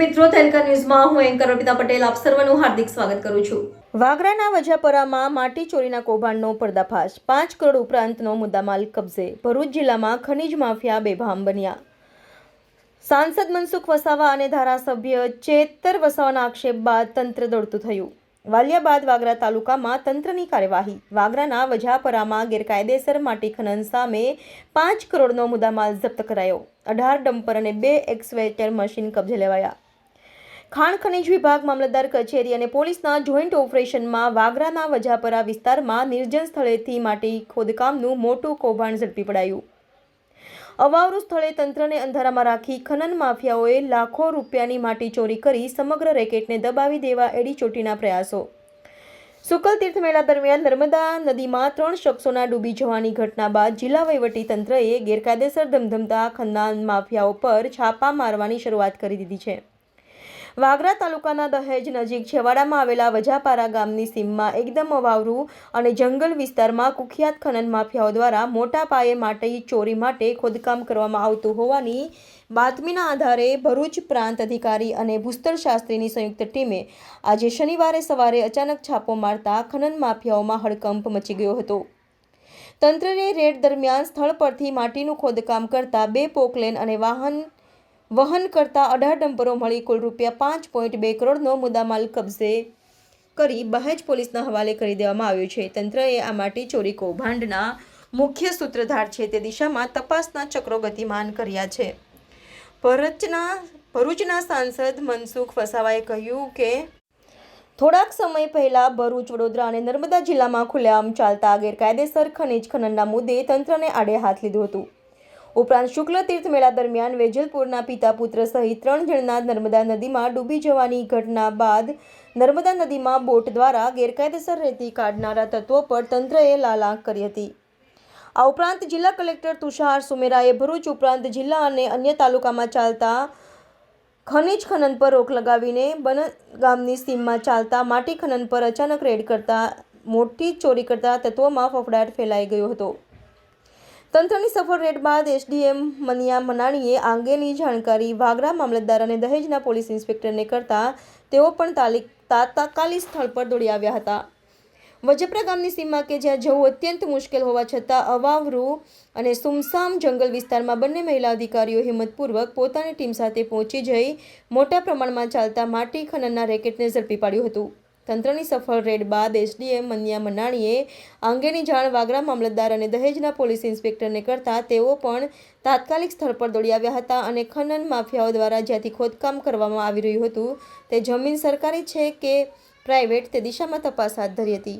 મિત્રો તેલકા ન્યૂઝમાં હું એન્કર અર્પિતા પટેલ આપ સર્વનું હાર્દિક સ્વાગત કરું છું. વાગરાના વજાપરામાં માટી ચોરીના કૌભાંડનો પર્દાફાશ. પાંચ કરોડ ઉપરાંતનો મુદ્દામાલ કબજે. ભરૂચ જિલ્લામાં ખનીજ માફિયા બેભામ બન્યા. સાંસદ મનસુખ વસાવા અને ધારાસભ્ય ચેતર વસાવાના આક્ષેપ બાદ તંત્ર દોડતું થયું. વાલિયા બાદ વાગરા તાલુકામાં તંત્રની કાર્યવાહી. વાગરાના વજાપરામાં ગેરકાયદેસર માટી ખનન સામે પાંચ કરોડનો મુદ્દામાલ જપ્ત કરાયો. અઢાર ડમ્પર અને બે એક્સવેટર મશીન કબજે લેવાયા. ખાણ ખનિજ વિભાગ, મામલતદાર કચેરી અને પોલીસના જોઈન્ટ ઓપરેશનમાં વાગરાના વજાપરા વિસ્તારમાં નિર્જન સ્થળેથી માટી ખોદકામનું મોટું કૌભાંડ ઝડપી પડાયું. અવાવરું સ્થળે તંત્રને અંધારામાં રાખી ખનન માફિયાઓએ લાખો રૂપિયાની માટી ચોરી કરી સમગ્ર રેકેટને દબાવી દેવા એડી ચોટીના પ્રયાસો. શુકલ તીર્થ મેળા દરમિયાન નર્મદા નદીમાં ત્રણ શખ્સોના ડૂબી જવાની ઘટના બાદ જિલ્લા તંત્રએ ગેરકાયદેસર ધમધમતા ખનન માફિયાઓ પર છાપા મારવાની શરૂઆત કરી દીધી છે. વાગરા તાલુકાના દહેજ નજીક છેવાડામાં આવેલા વજાપારા ગામની સીમમાં એકદમ અવાવરું અને જંગલ વિસ્તારમાં કુખ્યાત ખનન માફિયાઓ દ્વારા મોટા પાયે માટી ચોરી માટે ખોદકામ કરવામાં આવતું હોવાની બાતમીના આધારે ભરૂચ પ્રાંત અધિકારી અને ભૂસ્તર શાસ્ત્રીની સંયુક્ત ટીમે આજે શનિવારે સવારે અચાનક છાપો મારતા ખનન માફિયાઓમાં હડકંપ મચી ગયો હતો. તંત્રને રેડ દરમિયાન સ્થળ પરથી માટીનું ખોદકામ કરતા બે પોકલેન અને વાહન વહન કરતા અઢાર ડમ્પરો મળી કુલ રૂપિયા પાંચ પોઈન્ટ બે કરોડનો મુદ્દામાલ કબજે કરી બહેજ પોલીસના હવાલે કરી દેવામાં આવ્યો છે. તંત્રએ આ માટી ચોરી કૌભાંડના મુખ્ય સૂત્રધાર છે તે દિશામાં તપાસના ચક્રો ગતિમાન કર્યા છે. ભરૂચના ભરૂચના સાંસદ મનસુખ વસાવાએ કહ્યું કે, થોડાક સમય પહેલા ભરૂચ, વડોદરા અને નર્મદા જિલ્લામાં ખુલ્લેઆમ ચાલતા ગેરકાયદેસર ખનિજ ખનનના મુદ્દે તંત્રને આડે હાથ લીધું હતું. ઉપરાંત શુક્લ તીર્થ મેળા દરમિયાન વેજલપુરના પિતા પુત્ર સહિત ત્રણ જણના નર્મદા નદીમાં ડૂબી જવાની ઘટના બાદ નર્મદા નદીમાં બોટ દ્વારા ગેરકાયદેસર રેતી કાઢનારા તત્વો પર તંત્રએ લાલાંક કરી હતી. આ ઉપરાંત જિલ્લા કલેક્ટર તુષાર સુમેરાએ ભરૂચ ઉપરાંત જિલ્લા અને અન્ય તાલુકામાં ચાલતા ખનિજ ખનન પર રોક લગાવીને બન ગામની સીમમાં ચાલતા માટી ખનન પર અચાનક રેડ કરતા, મોટી ચોરી કરતા તત્વોમાં ફફડાટ ફેલાઈ ગયો હતો. તંત્રની સફળ રેડ બાદ એસડીએમ મનિયા મનાણીએ આ અંગેની જાણકારી વાગરા મામલતદાર અને દહેજના પોલીસ ઇન્સ્પેક્ટરને કરતા તેઓ પણ તાલીક તાત્કાલિક સ્થળ પર દોડી આવ્યા હતા. વજપરા ગામની સીમા કે જ્યાં જવું અત્યંત મુશ્કેલ હોવા છતાં અવાવરૂ અને સુમસામ જંગલ વિસ્તારમાં બંને મહિલા અધિકારીઓ હિંમતપૂર્વક પોતાની ટીમ સાથે પહોંચી જઈ મોટા પ્રમાણમાં ચાલતા માટી ખનનના રેકેટને ઝડપી પાડ્યું હતું. તંત્રની સફળ રેડ બાદ એસડીએમ મન્યા મનાણીએ આ અંગેની જાણ વાગરા મામલતદાર અને દહેજના પોલીસ ઇન્સ્પેક્ટરને કરતા તેઓ પણ તાત્કાલિક સ્થળ પર દોડી આવ્યા હતા અને ખનન માફિયાઓ દ્વારા જ્યાંથી ખોદકામ કરવામાં આવી રહ્યું હતું, તે જમીન સરકારી છે કે પ્રાઇવેટ તે દિશામાં તપાસ હાથ ધરી હતી?